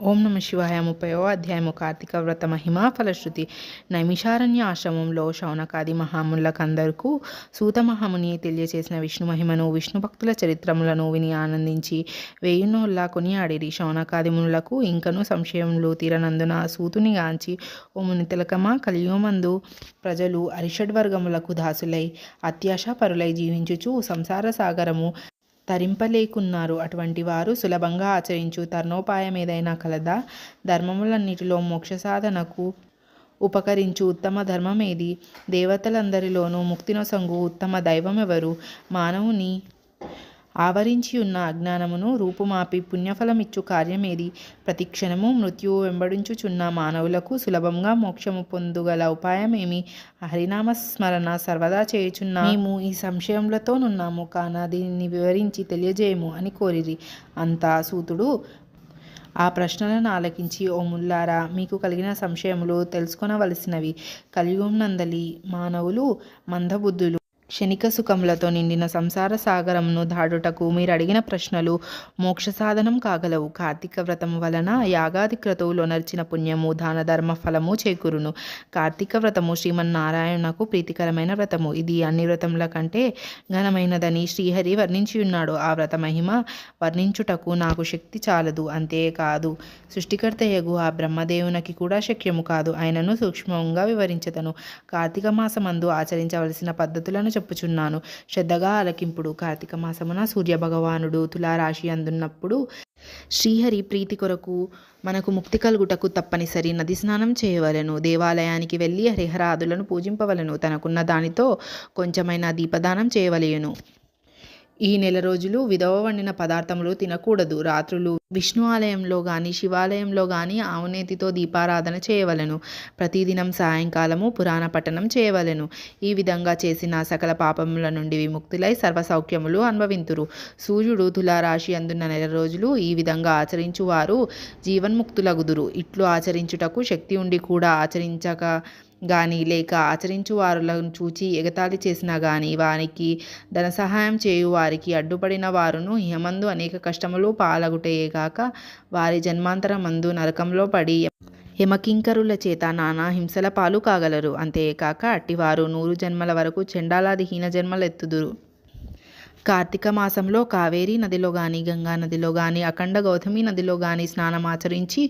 ఓం నమ శివాయ ముప్పయో అధ్యాయము కార్తీక వ్రత మహిమా ఫలశ్రుతి. నైమిషారణ్య ఆశ్రమంలో శౌనకాది మహాములకందరకు సూత మహాముని తెలియచేసిన విష్ణు మహిమను విష్ణు భక్తుల చరిత్రములను విని ఆనందించి వేయునోల్లా కొనియాడిరి. శౌనకాది మునులకు ఇంకను సంశయములు తీరనందున సూతుని గాంచి ఓ ముని తిలకమా ప్రజలు ప్రజలు అరిషడ్వర్గములకు దాసులై అత్యాశ పరులై జీవించుచు సంసార సాగరము తరింపలేకున్నారు. అటువంటి వారు సులభంగా ఆచరించు తర్ణోపాయం ఏదైనా కలదా ధర్మములన్నిటిలో మోక్ష సాధనకు ఉపకరించు ఉత్తమ ధర్మం ఏది దేవతలందరిలోనూ ముక్తినొసంగు ఉత్తమ దైవం ఎవరు మానవుని ఆవరించి ఉన్న అజ్ఞానమును రూపుమాపి పుణ్యఫలమిచ్చు కార్యమేది. ప్రతిక్షణము మృత్యువు వెంబడించుచున్న మానవులకు సులభంగా మోక్షము పొందుగల ఉపాయమేమి? హరినామస్మరణ సర్వదా చేయుచున్న. మేము ఈ సంశయములతోనున్నాము కాన దీనిని వివరించి తెలియజేయము అని కోరిరి. అంతా సూతుడు ఆ ప్రశ్నలను ఆలకించి ఓ ముల్లారా మీకు కలిగిన సంశయములు తెలుసుకొనవలసినవి. కలియుగం నందలి మానవులు మందబుద్ధులు క్షణిక సుఖములతో నిండిన సంసార సాగరమును దాడుటకు మీరు అడిగిన ప్రశ్నలు మోక్ష సాధనం కాగలవు. కార్తీక వ్రతం వలన యాగాది క్రతువులో నర్చిన పుణ్యము దాన ధర్మ ఫలము చేకూరును. కార్తీక వ్రతము శ్రీమన్నారాయణకు ప్రీతికరమైన వ్రతము. ఇది అన్ని వ్రతముల కంటే ఘనమైనదని శ్రీహరి వర్ణించి ఉన్నాడు. ఆ వ్రత మహిమ వర్ణించుటకు నాకు శక్తి చాలదు. అంతేకాదు సృష్టికర్తయగు ఆ బ్రహ్మదేవునికి కూడా శక్యము కాదు. ఆయనను సూక్ష్మంగా వివరించదను. కార్తీక మాసమందు ఆచరించవలసిన పద్ధతులను చెప్పుచున్నాను. శ్రద్ధగా అలకింపుడు కార్తీక మాసమున సూర్యభగవానుడు తులారాశి అందున్నప్పుడు శ్రీహరి ప్రీతి కొరకు మనకు ముక్తి కలుగుటకు తప్పనిసరి నది స్నానం చేయవలెను. దేవాలయానికి వెళ్ళి హరిహరాదులను పూజింపవలను. తనకున్న దానితో కొంచెమైనా దీపదానం చేయవలెను. ఈ నెల రోజులు విధవ వండిన పదార్థములు తినకూడదు. రాత్రులు విష్ణు ఆలయంలో కానీ శివాలయంలో కానీ ఆవునేతితో దీపారాధన చేయవలెను. ప్రతిదినం సాయంకాలము పురాణ పఠనం చేయవలెను. ఈ విధంగా చేసిన సకల పాపముల నుండి విముక్తులై సర్వ సౌఖ్యములు అనుభవింతురు. సూర్యుడు తులారాశి అందున్న నెల రోజులు ఈ విధంగా ఆచరించువారు. జీవన్ముక్తులగుదురు. ఇట్లు ఆచరించుటకు శక్తి ఉండి కూడా ఆచరించక గాని లేక ఆచరించు వారులను చూచి ఎగతాళి చేసినా గాని వారికి ధన సహాయం చేయు వారికి అడ్డుపడిన వారును హేమందు అనేక కష్టములు కాక వారి జన్మాంతరమందు నరకంలో పడి యమకింకరుల చేత నానా హింసల పాలు కాగలరు. అంతేకాక అట్టివారు నూరు జన్మల వరకు చెండాలాది హీన జన్మలెత్తుదురు. కార్తీక మాసంలో కావేరీ నదిలో కానీ గంగా నదిలో కానీ అఖండ గౌతమి నదిలో కానీ స్నానం ఆచరించి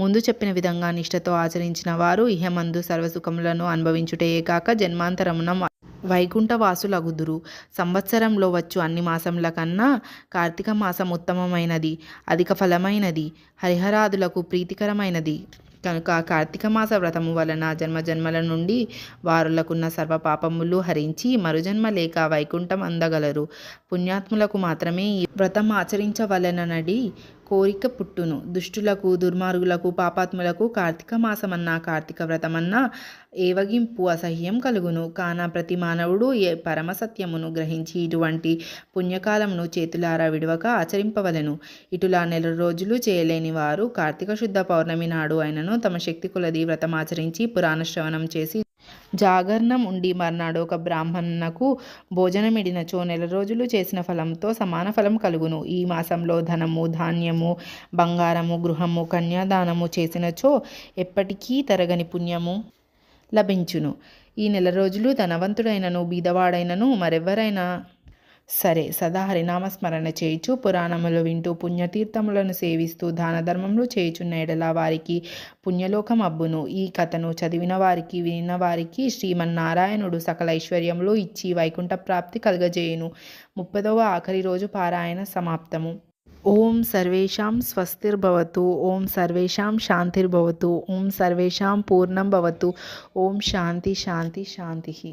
ముందు చెప్పిన విధంగా నిష్ఠతో ఆచరించిన వారు ఇహమందు సర్వసుఖములను అనుభవించుటే కాక జన్మాంతరమున వైకుంఠవాసులగుదురు. సంవత్సరంలో వచ్చు అన్ని మాసముల కన్నా కార్తీక మాసం ఉత్తమమైనది అధిక ఫలమైనది హరిహరాదులకు ప్రీతికరమైనది. కనుక కార్తీక మాస వ్రతము వలన జన్మ జన్మల నుండి వారులకున్న సర్వ పాపములు హరించి మరుజన్మ లేక వైకుంఠం అందగలరు. పుణ్యాత్ములకు మాత్రమే ఈ వ్రతం ఆచరించవలననడి కోరిక పుట్టును. దుష్టులకు దుర్మార్గులకు పాపాత్ములకు కార్తీక మాసమన్నా కార్తీక వ్రతమన్నా ఏవగింపు అసహ్యం కలుగును. కాన ప్రతి మానవుడు ఏ పరమ సత్యమును గ్రహించి ఇటువంటి పుణ్యకాలమును చేతులారా విడవక ఆచరింపవలెను. ఇటులా నెల రోజులు చేయలేని వారు కార్తీక శుద్ధ పౌర్ణమి నాడు అయినను తమ శక్తి కొలది వ్రతమాచరించి పురాణ శ్రవణం చేసి జాగరణం ఉండి మర్నాడు ఒక బ్రాహ్మణునకు భోజనమిడినచో నెల రోజులు చేసిన ఫలంతో సమాన ఫలం కలుగును. ఈ మాసంలో ధనము ధాన్యము బంగారము గృహము కన్యాదానము చేసినచో ఎప్పటికీ తరగని పుణ్యము లభించును. ఈ నెల రోజులు ధనవంతుడైనను బీదవాడైనను మరెవరైనా సరే సదా హరినామస్మరణ చేయుచు పురాణములు వింటూ పుణ్యతీర్థములను సేవిస్తూ దాన ధర్మములు చేయుచున్న ఎడల వారికి పుణ్యలోకం అబ్బును. ఈ కథను చదివిన వారికి వినిన వారికి శ్రీమన్నారాయణుడు సకల ఐశ్వర్యములు ఇచ్చి వైకుంఠ ప్రాప్తి కలుగజేయును. ముప్పదవ ఆఖరి రోజు పారాయణ సమాప్తము. ఓం సర్వేషాం స్వస్తిర్భవతు ఓం సర్వేషాం శాంతిర్భవతు ఓం సర్వేషాం పూర్ణం భవతు ఓం శాంతి శాంతి శాంతి.